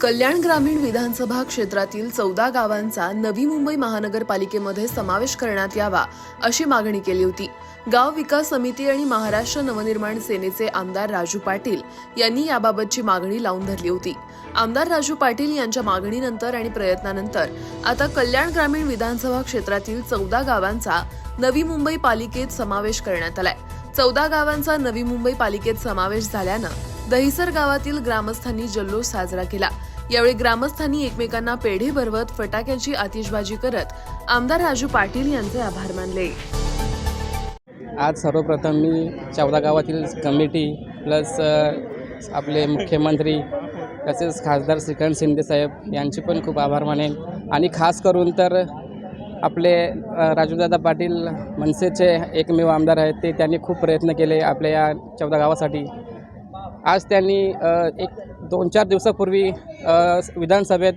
कल्याण ग्रामीण विधानसभा क्षेत्रातील चौदा गावांचा नवी मुंबई महानगरपालिकेमध्ये समावेश करण्यात यावा अशी मागणी केली होती. गाव विकास समिती आणि महाराष्ट्र नवनिर्माण सेनेचे आमदार राजू पाटील यांनी याबाबतची मागणी लावून धरली होती. आमदार राजू पाटील यांच्या मागणीनंतर आणि प्रयत्नानंतर आता कल्याण ग्रामीण विधानसभा क्षेत्रातील चौदा गावांचा नवी मुंबई पालिकेत समावेश करण्यात आलाय. चौदा गावांचा नवी मुंबई पालिकेत समावेश झाल्यानं दहिसर गावातील ग्रामस्थांनी जल्लोष साजरा केला. यावेळी ग्रामस्थांनी एकमेकांना पेढे भरवत फटाक्यांची आतिषबाजी करत आमदार राजू पाटील यांचे आभार मानले. आज सर्वप्रथम मी चौदा गावातील कमिटी प्लस आपले मुख्यमंत्री तसेच खासदार श्रीकांत शिंदे साहेब यांचे पण खूप आभार मानेन. आणि खास करून तर आपले राजूदादा पाटील मनसेचे एकमेव आमदार आहेत ते त्यांनी खूप प्रयत्न केले आपल्या या चौदा गावासाठी. आज त्यांनी एक दोन चार दिवसापूर्वी विधानसभेत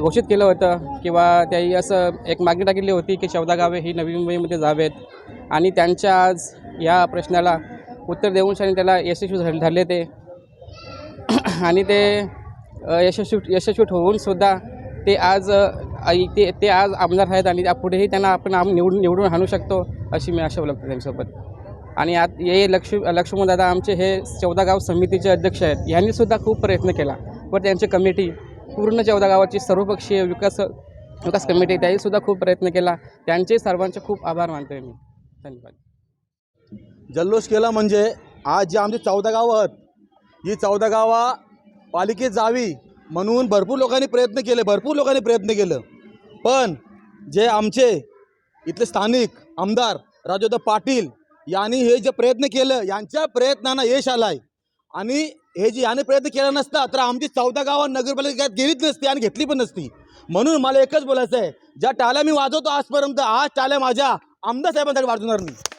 घोषित केलं होतं किंवा त्याही असं एक मागणी टाकली होती की चौदा गावे ही नवी मुंबईमध्ये जावेत आणि त्यांच्या आज या प्रश्नाला उत्तर देऊन शाने त्याला यशस्वी झाले ते. आणि ते यशस्वी यशस्वी होऊनसुद्धा ते आज ते ते आज आमदार आहेत आणि पुढेही त्यांना आपण आम निवडून निवडून आणू शकतो अशी मी आशा बोलतो त्यांच्यासोबत. आणि आत हे लक्ष लक्ष्मणदादा आमचे हे चौदा गाव समितीचे अध्यक्ष आहेत. यांनीसुद्धा खूप प्रयत्न केला. व त्यांची कमिटी पूर्ण चौदा गावाची सर्वपक्षीय विकास विकास कमिटी त्याहीसुद्धा खूप प्रयत्न केला. त्यांचे सर्वांचे खूप आभार मानतोय मी. धन्यवाद. जल्लोष केला म्हणजे आज जे आमचे चौदा गावं आहेत ही चौदा गावा पालिकेत जावी. म्हणून भरपूर लोकांनी प्रयत्न केले भरपूर लोकांनी प्रयत्न केलं. पण जे आमचे इथले स्थानिक आमदार राजोदा पाटील यांनी हे जे प्रयत्न केलं यांच्या प्रयत्नांना यश आलं आहे आणि हे जे याने प्रयत्न केला नसता तर आमची चौदा गावं नगरपालिकेत गेलीच नसती आणि घेतली पण नसती. म्हणून मला एकच बोलायचं आहे ज्या टाल्या मी वाजवतो आजपर्यंत आज टाल्या माझ्या आमदार साहेबांसाठी वाजवणार नाही